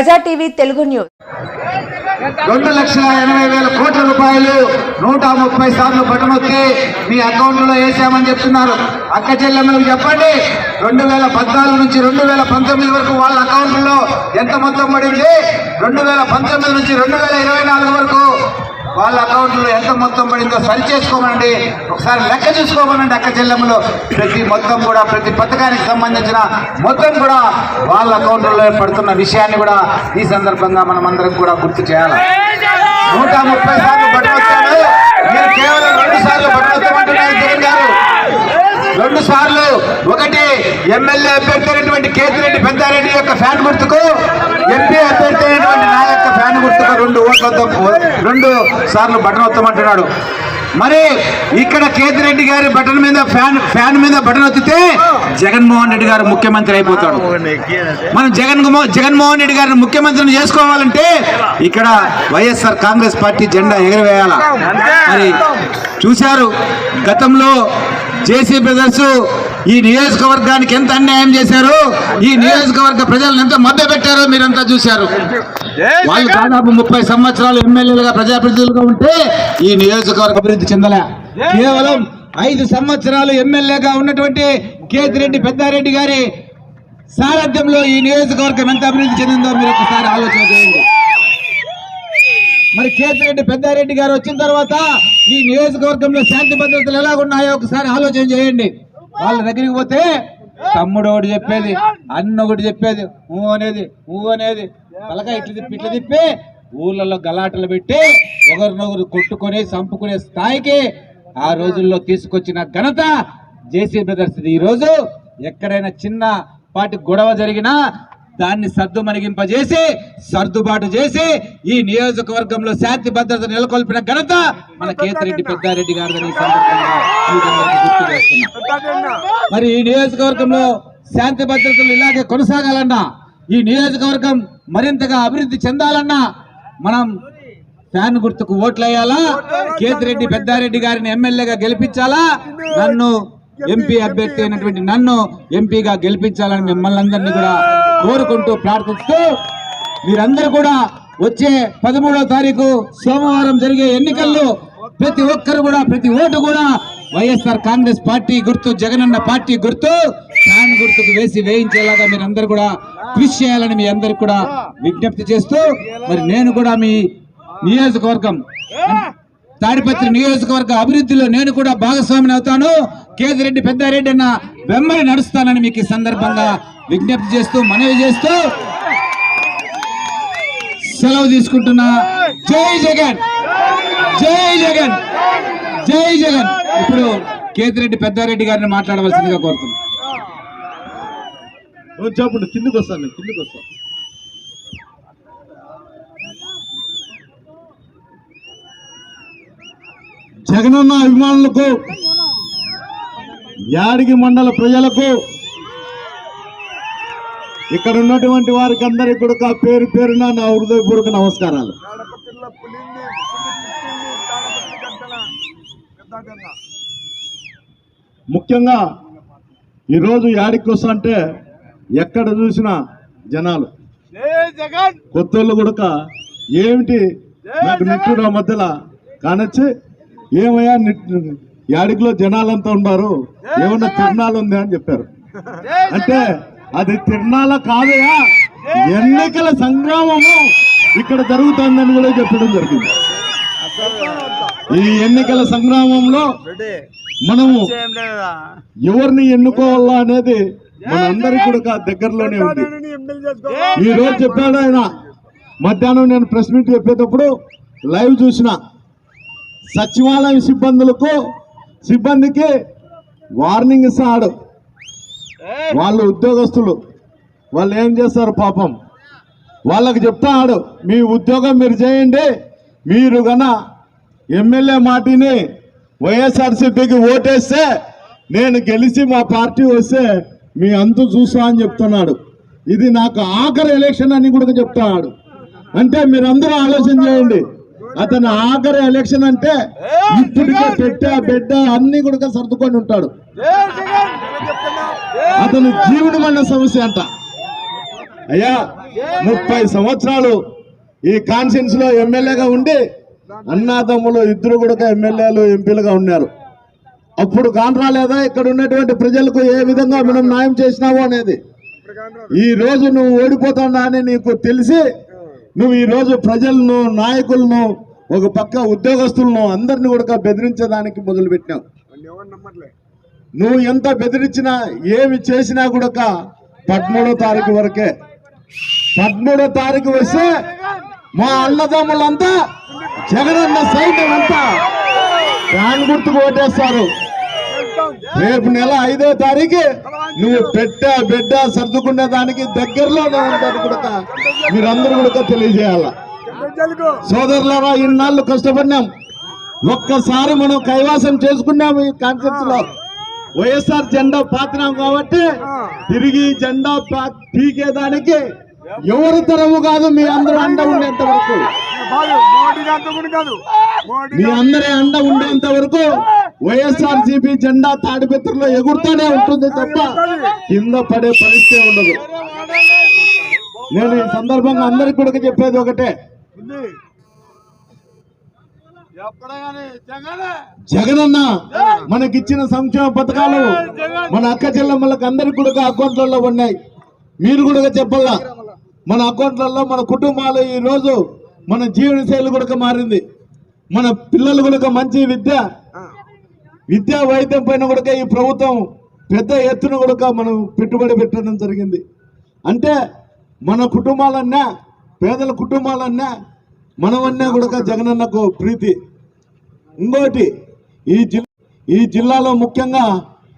ప్రజా TV Telugu news. రెండు లక్షల ఎనభై వేల కోట్ల రూపాయలు నూట ముప్పై సార్లు బటనొక్కి మీ అకౌంట్లో వేసామని చెప్తున్నారు. అక్క చెల్లెమ్మలకు చెప్పండి రెండు వేల పద్నాలుగు నుంచి రెండు వేల పంతొమ్మిది వరకు వాళ్ళ అకౌంట్లో ఎంత మొత్తం పడింది? రెండు వేల పంతొమ్మిది నుంచి రెండు వేల ఇరవై నాలుగు వరకు వాళ్ళ అకౌంట్లో ఎంత మొత్తం పడిందో సరి చేసుకోమనండి. ఒకసారి లెక్క చూసుకోమనండి అక్క చెల్లెమ్మలు. ప్రతి మొత్తం కూడా ప్రతి పథకానికి సంబంధించిన మొత్తం కూడా వాళ్ళ అకౌంట్లో పడుతున్న విషయాన్ని కూడా ఈ సందర్భంగా మనం అందరం కూడా గుర్తు చేయాలి. నూట ముప్పై సార్లు పట్టుకొచ్చాడు మీరు కేవలం రెండు సార్లు పట్టుకొచ్చామంటున్నారు జగన్ గారు. రెండు సార్లు. ఒకటి ఎమ్మెల్యే అభ్యర్థి అయినటువంటి కేతిరెడ్డి పెద్దారెడ్డి యొక్క ఫ్యాన్ గుర్తుకు ఎంపీ అభ్యర్థి అయినటువంటి గుర్తుకు రెండు ఓట్ల రెండు సార్లు బటన్ వస్తామంటున్నాడు మరి ఇక్కడ కేతిరెడ్డి గారి బటన్ మీద ఫ్యాన్ ఫ్యాన్ మీద బటన్ వత్తితే జగన్మోహన్ రెడ్డి గారు ముఖ్యమంత్రి అయిపోతాడు. మనం జగన్ జగన్మోహన్ రెడ్డి గారిని ముఖ్యమంత్రిని చేసుకోవాలంటే ఇక్కడ వైఎస్ఆర్ కాంగ్రెస్ పార్టీ జెండా ఎగరవేయాల? మరి చూశారు గతంలో జేసీ బ్రదర్స్ ఈ నియోజకవర్గానికి ఎంత అన్యాయం చేశారు? ఈ నియోజకవర్గ ప్రజలను ఎంత మధ్య పెట్టారో మీరంతా చూశారు. వాళ్ళు దాదాపు ముప్పై సంవత్సరాలు ఎమ్మెల్యేలుగా ప్రజాప్రతినిధులుగా ఉంటే ఈ నియోజకవర్గ అభివృద్ధి చెందలే. కేవలం ఐదు సంవత్సరాలు ఎమ్మెల్యేగా ఉన్నటువంటి కేతిరెడ్డి పెద్దారెడ్డి గారి సారథ్యంలో ఈ నియోజకవర్గం ఎంత అభివృద్ధి చెందిందో మీరు ఒకసారి ఆలోచన చేయండి. మరి కేతిరెడ్డి పెద్దారెడ్డి గారు వచ్చిన తర్వాత ఈ నియోజకవర్గంలో శాంతి భద్రతలు ఎలా ఉన్నాయో ఒకసారి ఆలోచన చేయండి. వాళ్ళ దగ్గరికి పోతే తమ్ముడు ఒకటి చెప్పేది అన్న ఒకటి చెప్పేది ఊ అనేది ఊ అనేది. పలక ఇట్లు తిప్పి ఇట్లా తిప్పి ఊళ్ళలో గలాటలు పెట్టి ఒకరినొకరు కొట్టుకొని చంపుకునే స్థాయికి ఆ రోజుల్లో తీసుకొచ్చిన ఘనత జేసీ బ్రదర్స్ ఈ రోజు ఎక్కడైనా చిన్న పాటి గొడవ జరిగినా దాన్ని సర్దు మణిగింపజేసి సర్దుబాటు చేసి ఈ నియోజకవర్గంలో శాంతి భద్రత నెలకొల్పిన ఘనత మన కేతిరెడ్డి పెద్దారెడ్డి గారిని చేస్తున్నా. మరి ఈ నియోజకవర్గంలో శాంతి భద్రతలు ఇలాగే కొనసాగాలన్నా ఈ నియోజకవర్గం మరింతగా అభివృద్ధి చెందాలన్నా మనం ఫ్యాన్ గుర్తుకు ఓట్లు వేయాలా కేతిరెడ్డి పెద్దారెడ్డి గారిని ఎమ్మెల్యేగా గెలిపించాలా? నన్ను ఎంపీ అభ్యర్థి అయినటువంటి నన్ను ఎంపీగా గెలిపించాలని మిమ్మల్ని అందరినీ కూడా కోరుకుంటూ ప్రార్థిస్తూ మీరందరూ కూడా వచ్చే పదమూడవ తారీఖు సోమవారం జరిగే ఎన్నికల్లో ప్రతి ఒక్కరు కూడా ప్రతి ఓటు కూడా వైఎస్ఆర్ కాంగ్రెస్ పార్టీ గుర్తు జగనన్న పార్టీ గుర్తు ఫ్యాన్ గుర్తుకు వేసి వేయించేలాగా మీరందరూ కూడా కృషి చేయాలని మీ అందరికి కూడా విజ్ఞప్తి చేస్తూ మరి నేను కూడా మీ నియోజకవర్గం తాడిపత్రి నియోజకవర్గ అభివృద్ధిలో నేను కూడా భాగస్వామిని అవుతాను. కేతిరెడ్డి పెద్దారెడ్డి అన్న వెంబడి నడుస్తానని మీకు ఈ సందర్భంగా విజ్ఞప్తి చేస్తూ మనవి చేస్తూ సెలవు తీసుకుంటున్నా జై జగన్! జై జగన్! జై జగన్! ఇప్పుడు కేతిరెడ్డి పెద్దారెడ్డి గారిని మాట్లాడవలసిందిగా కోరుతున్నాను చెప్పండి కిందికి వస్తాను నేను, కిందికి వస్తాను. జగనన్న అభిమానులకు యాడిగి మండల ప్రజలకు ఇక్కడ ఉన్నటువంటి వారికి అందరికి కూడా పేరు పేరున నా హృదయపూర్వక నమస్కారాలు. ముఖ్యంగా ఈరోజు యాడికి వస్తా అంటే ఎక్కడ చూసినా జనాలు. కొత్తోళ్ళు కూడా ఏమిటి నాకు నిట్టుడు మధ్యలో కానొచ్చి ఏమయ్యా యాడికిలో జనాలంతా ఉన్నారు ఏమన్నా తిరణాలు ఉంది అని చెప్పారు. అంటే అది తిరణాల కాదయా ఎన్నికల సంగ్రామము ఇక్కడ జరుగుతుందని కూడా చెప్పడం జరిగింది. ఈ ఎన్నికల సంగ్రామంలో మనము ఎవరిని ఎన్నుకోవాలా అనేది మనందరికీ కూడా దగ్గరలోనే ఉంది. ఈ రోజు చెప్పాడు ఆయన మధ్యాహ్నం నేను ప్రెస్ మీట్ చెప్పేటప్పుడు లైవ్ చూసిన సచివాలయం సిబ్బందులకు సిబ్బందికి వార్నింగ్ ఇస్తాడు. వాళ్ళు ఉద్యోగస్తులు. వాళ్ళు ఏం చేస్తారు పాపం? వాళ్ళకి చెప్తాడు మీ ఉద్యోగం మీరు చేయండి మీరు గన ఎమ్మెల్యే మాటిని వైఎస్ఆర్సీపీకి ఓటేస్తే నేను గెలిచి మా పార్టీ వస్తే మీ అంతు చూసా అని చెప్తున్నాడు. ఇది నాకు ఆఖరి ఎలక్షన్ అని కూడా చెప్తున్నాడు అంటే మీరందరూ ఆలోచన చేయండి. అతను ఆఖరి ఎలక్షన్ అంటే ఇప్పటికే పెట్టే బిడ్డ అన్ని కూడా సర్దుకొని ఉంటాడు. అతను జీవనమన్న సమస్య అంట. అయ్యా ముప్పై సంవత్సరాలు ఈ కాన్ఫరెన్స్లో ఎమ్మెల్యేగా ఉండి అన్నాదమ్ములు ఇద్దరు కూడా ఎమ్మెల్యేలు ఎంపీలుగా ఉన్నారు. అప్పుడు కాని రాలేదా? ఇక్కడ ఉన్నటువంటి ప్రజలకు ఏ విధంగా మనం న్యాయం చేసినావో అనేది. ఈ రోజు నువ్వు ఓడిపోతాడా అని నీకు తెలిసి నువ్వు ఈ రోజు ప్రజలను నాయకులను ఒక పక్క ఉద్యోగస్తులను అందరిని కూడా బెదిరించడానికి మొదలు పెట్టినావు నువ్వు ఎంత బెదిరించినా ఏమి చేసినా కూడా పదమూడో తారీఖు వరకే. పదమూడో తారీఖు వస్తే మా అన్నదమ్ములంతా జగనన్న సైన్యం అంతా ఫ్యాన్ గుర్తుకు ఓటేస్తారు. రేపు నెల ఐదో తారీఖు నువ్వు పెట్ట బిడ్డ సర్దుకునే దానికి దగ్గరలో ఉంటుంది కూడా మీరందరూ కూడా తెలియజేయాల. సోదరులారా ఇన్నాళ్ళు కష్టపడినాం. ఒక్కసారి మనం కైవాసం చేసుకున్నాము ఈ కాన్సెప్ట్లో వైఎస్ఆర్ జెండా పాతినాం కాబట్టి తిరిగి జెండా పీకేదానికి ఎవరి తరము కాదు మీ అందరూ అండ ఉండేంత వరకు. మీ అందరి అండ ఉండేంత వరకు వైఎస్ఆర్ సిపి జెండా తాడిపత్రిలో ఎగురుతూనే ఉంటుంది తప్ప కింద పడే పరిస్థితి ఉండదు. నేను ఈ సందర్భంగా అందరికి కూడా చెప్పేది ఒకటే. జగనన్న మనకిచ్చిన సంక్షేమ పథకాలు మన అక్క చెల్లెమ్మలకు అందరికి కూడా అకౌంట్లలో ఉన్నాయి. మీరు కూడా చెప్పాలా? మన అకౌంట్లలో మన కుటుంబాలు ఈ రోజు మన జీవన శైలి కూడా మారింది. మన పిల్లలు కూడా మంచి విద్య విద్యా వైద్యం పైన కూడా ఈ ప్రభుత్వం పెద్ద ఎత్తున కూడా మనం పెట్టుబడి పెట్టడం జరిగింది. అంటే మన కుటుంబాలన్నా పేదల కుటుంబాలన్నా మనమన్నా కూడా జగనన్నకు ప్రీతి. ఇంకోటి ఈ జిల్లా ఈ జిల్లాలో ముఖ్యంగా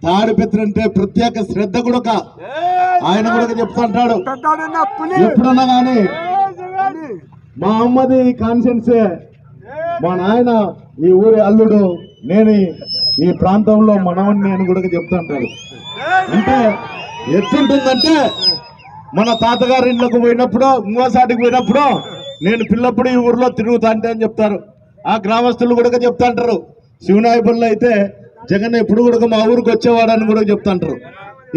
తాడిపెత్తంటే అంటే ప్రత్యేక శ్రద్ధ కూడా ఆయన కూడా చెప్తుంటాడు ఎప్పుడన్నా కానీ మా అమ్మది కాన్సెన్సే మా నాయన ఈ ఊరి అల్లుడు నేను ఈ- ప్రాంతంలో మనవని నేను కూడా చెప్తుంటాడు అంటే ఎట్టుంటుందంటే మన తాతగారి ఇళ్ళకు పోయినప్పుడు ఇంకోసాటికి పోయినప్పుడు నేను పిల్లప్పుడు ఈ ఊర్లో తిరుగుతా అంటే అని చెప్తారు. ఆ గ్రామస్తులు కూడా చెప్తాంటారు. శివనాయపల్లి అయితే జగన్ ఎప్పుడు కూడా మా ఊరికి వచ్చేవాడని కూడా చెప్తాంటారు.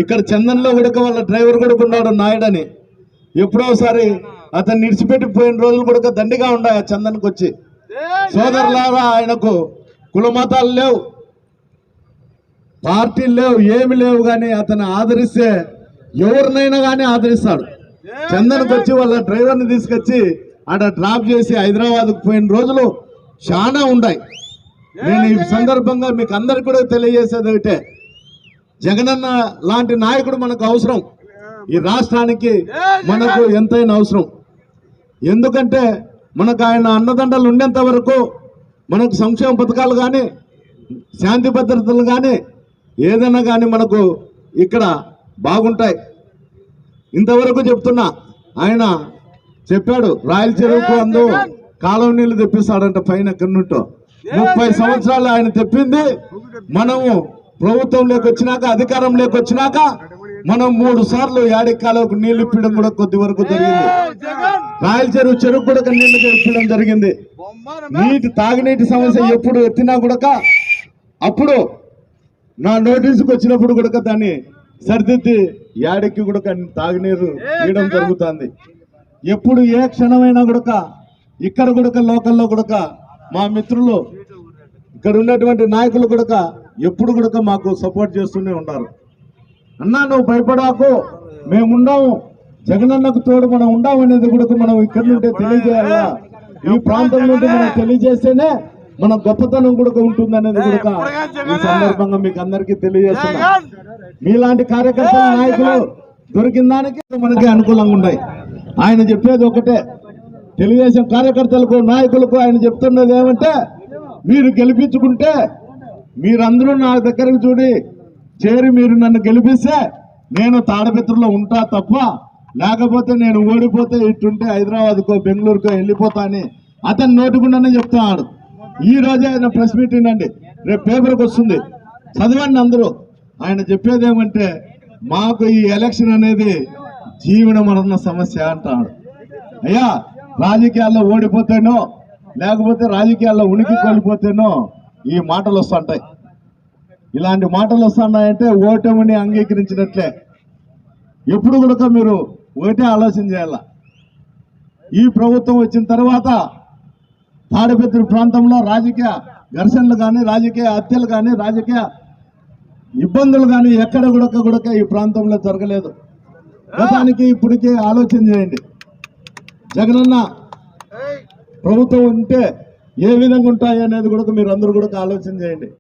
ఇక్కడ చందన్లో కూడా వాళ్ళ డ్రైవర్ కూడా ఉన్నాడు నాయుడని. ఎప్పుడో ఒకసారి నిడిచిపెట్టిపోయిన నిడిచిపెట్టి పోయిన రోజులు కూడా దండిగా ఉన్నాయి ఆ చందన్కి వచ్చి. సోదరులారా ఆయనకు కులమతాలు లేవు. పార్టీలు లేవు ఏమి లేవు కానీ అతను ఆదరిస్తే ఎవరినైనా కానీ ఆదరిస్తాడు. చందన్కి వచ్చి వాళ్ళ డ్రైవర్ని తీసుకొచ్చి ఆడ డ్రాప్ చేసి హైదరాబాద్కు పోయిన రోజులు చాలా ఉన్నాయి. నేను ఈ సందర్భంగా మీకు అందరికి కూడా తెలియజేసేది ఒకటే. జగనన్న లాంటి నాయకుడు మనకు అవసరం. ఈ రాష్ట్రానికి మనకు ఎంతైనా అవసరం. ఎందుకంటే మనకు ఆయన అన్నదండలు ఉండేంత వరకు మనకు సంక్షేమ పథకాలు కానీ శాంతి భద్రతలు కానీ ఏదైనా కానీ మనకు ఇక్కడ బాగుంటాయి. ఇంతవరకు చెప్తున్నా ఆయన చెప్పాడు రాయల చెరువుకు అందు కాలువ నీళ్ళు తెప్పిస్తాడంట పైన కన్నుంటో. ముప్పై సంవత్సరాలు ఆయన తెప్పింది. మనము ప్రభుత్వంలోకి వచ్చినాక అధికారంలోకి వచ్చినాక మనం మూడు సార్లు యాడికి కాలువకు నీళ్ళు ఇప్పడం కూడా కొద్ది వరకు జరిగింది. రాయల చెరువు చెరువు కూడా నీళ్ళు తెప్పడం జరిగింది. నీటి తాగునీటి సమస్య ఎప్పుడు ఎత్తినా కూడా అప్పుడు నా నోటీసుకు వచ్చినప్పుడు కూడా దాన్ని సరిదిద్ది యాడికి కూడా తాగునీరు ఇవ్వడం జరుగుతుంది. ఎప్పుడు ఏ క్షణమైనా కూడా ఇక్కడ కూడా లోకల్లో కూడా మా మిత్రులు ఇక్కడ ఉన్నటువంటి నాయకులు కూడా ఎప్పుడు కూడా మాకు సపోర్ట్ చేస్తూనే ఉన్నారు. అన్నా నువ్వు భయపడాకు. మేమున్నాము జగనన్నకు తోడు మనం ఉండామనేది కూడా మనం ఇక్కడ నుండి తెలియజేయాలా? ఈ ప్రాంతం నుండి మనం తెలియజేస్తేనే మన గొప్పతనం కూడా ఉంటుంది అనేది కూడా ఈ సందర్భంగా మీకు అందరికీ తెలియజేస్తున్నా. మీలాంటి కార్యకర్తలు నాయకులు దొరికిన దానికి మనకి అనుకూలంగా ఉన్నాయి ఆయన చెప్పేది ఒకటే తెలుగుదేశం కార్యకర్తలకు నాయకులకు ఆయన చెప్తున్నది ఏమంటే మీరు గెలిపించుకుంటే మీరందరూ నా దగ్గరకు చూడి చేరి మీరు నన్ను గెలిపిస్తే నేను తాడపిత్రలో ఉంటా తప్ప లేకపోతే నేను ఓడిపోతే ఇటుంటే హైదరాబాద్కో బెంగళూరుకో వెళ్ళిపోతా అని అతను నోటికుండానే చెప్తున్నాడు. ఈ రోజే ఆయన ప్రెస్ మీటింగ్ అండి. రేపు పేపర్కి వస్తుంది. చదవండి అందరూ. ఆయన చెప్పేది ఏమంటే మాకు ఈ ఎలక్షన్ అనేది జీవన మరణ సమస్య అంటాడు. అయ్యా రాజకీయాల్లో ఓడిపోతేనో లేకపోతే రాజకీయాల్లో ఉనికి కోల్పోతేనో ఈ మాటలు వస్తుంటాయి. ఇలాంటి మాటలు వస్తున్నాయంటే ఓటమిని అంగీకరించినట్లే. ఎప్పుడు కూడా మీరు ఒకటే ఆలోచన చేయాల? ఈ ప్రభుత్వం వచ్చిన తర్వాత తాడిపత్రి ప్రాంతంలో రాజకీయ ఘర్షణలు కానీ రాజకీయ హత్యలు కానీ రాజకీయ ఇబ్బందులు కానీ ఎక్కడ గుడక గుడక ఈ ప్రాంతంలో జరగలేదు. గతానికి ఇప్పటికీ ఆలోచన చేయండి. జగనన్న ప్రభుత్వం ఉంటే ఏ విధంగా ఉంటాయి అనేది కూడా మీరు అందరూ కూడా ఆలోచన చేయండి.